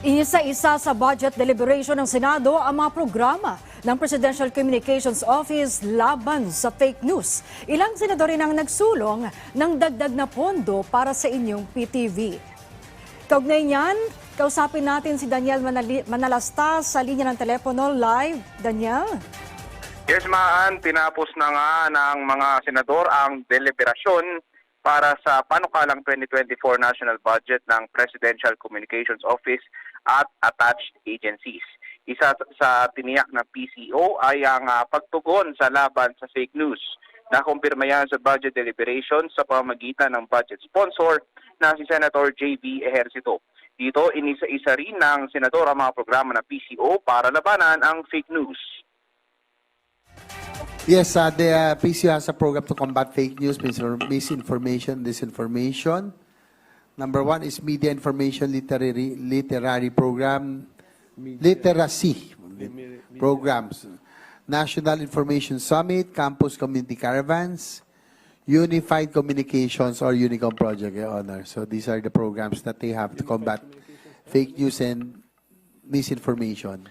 Isa-isa sa budget deliberation ng Senado ang mga programa ng Presidential Communications Office laban sa fake news. Ilang senador rin ang nagsulong ng dagdag na pondo para sa inyong PTV. Kaugnay niyan, kausapin natin si Daniel Manalastas sa linya ng telepono live. Daniel? Yes, Maan, tinapos na nga ng mga senador ang deliberasyon para sa panukalang 2024 national budget ng Presidential Communications Office at attached agencies. Isa sa tiniyak ng PCO ay ang ah, pagtugon sa laban sa fake news. Nakumpirma yan sa budget deliberation sa pamagitan ng budget sponsor na si Senator J.B. Ejercito. Dito, inisa-isa rin ng senador ang mga programa ng PCO para labanan ang fake news. Yes, uh, the uh, PCO has a program to combat fake news, mis- misinformation, disinformation. Number one is media information literary literary program, literacy programs, National Information Summit, Campus Community Caravans, Unified Communications or Unicom Project, Your Honor. So these are the programs that they have to combat fake news and misinformation.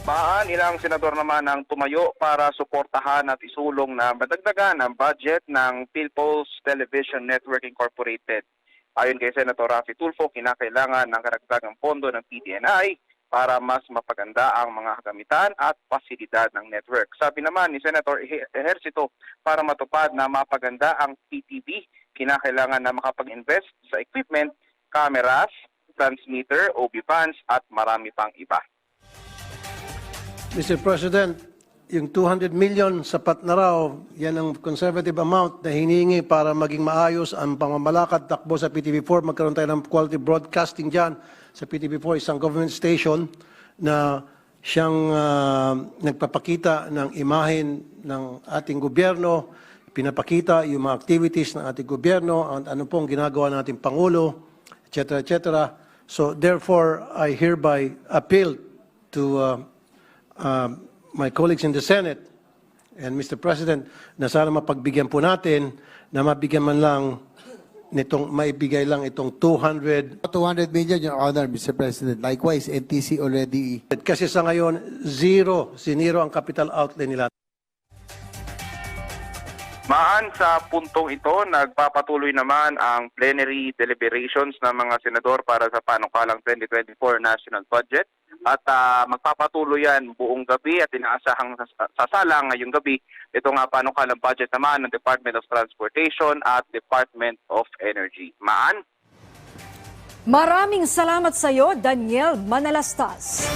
Maan, ilang senador naman ang tumayo para suportahan at isulong na madagdagan ang budget ng Philippines Television Network Incorporated. Ayon kay Senator Rafi Tulfo, kinakailangan ng karagdagang pondo ng PTNI para mas mapaganda ang mga kagamitan at pasilidad ng network. Sabi naman ni Senator Eje- Ejercito, para matupad na mapaganda ang PTV, kinakailangan na makapag-invest sa equipment, cameras, transmitter, OB fans at marami pang iba. Mr. President, yung 200 million sapat na raw, yan ang conservative amount na hinihingi para maging maayos ang pamamalakad takbo sa PTV4. Magkaroon tayo ng quality broadcasting dyan sa PTV4, isang government station na siyang ah, nagpapakita ng imahen ng ating gobyerno, pinapakita yung mga activities ng ating gobyerno, ang ano pong ginagawa ng ating Pangulo, etc., etc. So therefore, I hereby appeal to uh, uh, my colleagues in the Senate and Mr. President na sana mapagbigyan po natin na mabigyan man lang nitong maibigay lang itong 200 200 million, Your Honor, Mr. President. Likewise, NTC already kasi sa ngayon zero siniro ang capital outlay nila Maan sa puntong ito, nagpapatuloy naman ang plenary deliberations ng mga senador para sa panukalang 2024 national budget at ah, magpapatuloy yan buong gabi at inaasahang sas- sasalang ngayong gabi ito nga panukalang budget naman ng Department of Transportation at Department of Energy. Maan? Maraming salamat sa iyo, Daniel Manalastas.